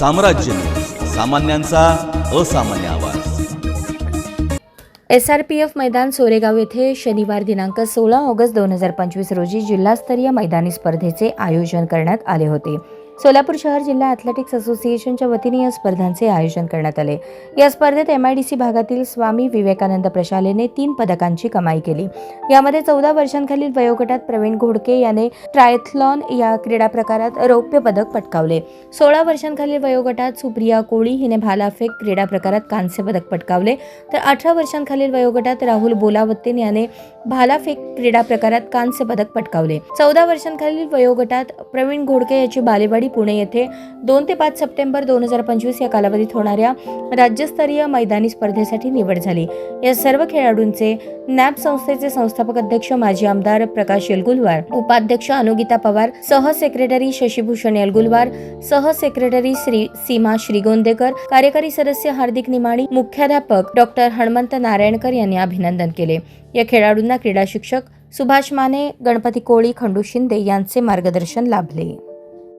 साम्राज्य. सामान्यांचा असामान्य आवाज. एस आर पी एफ मैदान सोरेगाव येथे शनिवार दिनांक सोळा ऑगस्ट दोन हजार पंचवीस रोजी जिल्हास्तरीय मैदानी स्पर्धेचे आयोजन करण्यात आले होते. सोलापूर शहर जिल्हा ॲथलेटिक्स असोसिएशनच्या वतीने या स्पर्धांचे आयोजन करण्यात आले. या स्पर्धेत एम आय डी सी भागातील स्वामी विवेकानंद प्रशालेने तीन पदकांची कमाई केली. यामध्ये चौदा वर्षांखालील वयोगटात प्रवीण घोडके याने ट्रायथलॉन या क्रीडा प्रकारात रौप्य पदक पटकावले. सोळा वर्षांखालील वयोगटात सुप्रिया कोळी हिने भालाफेक क्रीडा प्रकारात कांस्य पदक पटकावले. तर अठरा वर्षांखालील वयोगटात राहुल बोलावत्तेन याने भालाफेक क्रीडा प्रकारात कांस्य पदक पटकावले. चौदा वर्षांखालील वयोगटात प्रवीण घोडके याची बालेवाडी पुणे येथे दोन ते पाच सप्टेंबर दोन हजार पंचवीस या कालावधीत होणाऱ्या राज्यस्तरीय मैदानी स्पर्धेसाठी निवड झाली. या सर्व खेळाडूंचे नॅप संस्थेचे संस्थापक अध्यक्ष माजी आमदार प्रकाश येलगुलवार उपाध्यक्ष अनुगीता पवार सह सेक्रेटरी शशीभूषण येलगुलवार सह सेक्रेटरी श्री सीमा श्रीगोंदेकर कार्यकारी सदस्य हार्दिक निमाणी मुख्याध्यापक डॉक्टर हणमंत नारायणकर यांनी अभिनंदन केले. या खेळाडूंना क्रीडा शिक्षक सुभाष माने गणपती कोळी खंडू शिंदे यांचे मार्गदर्शन लाभले.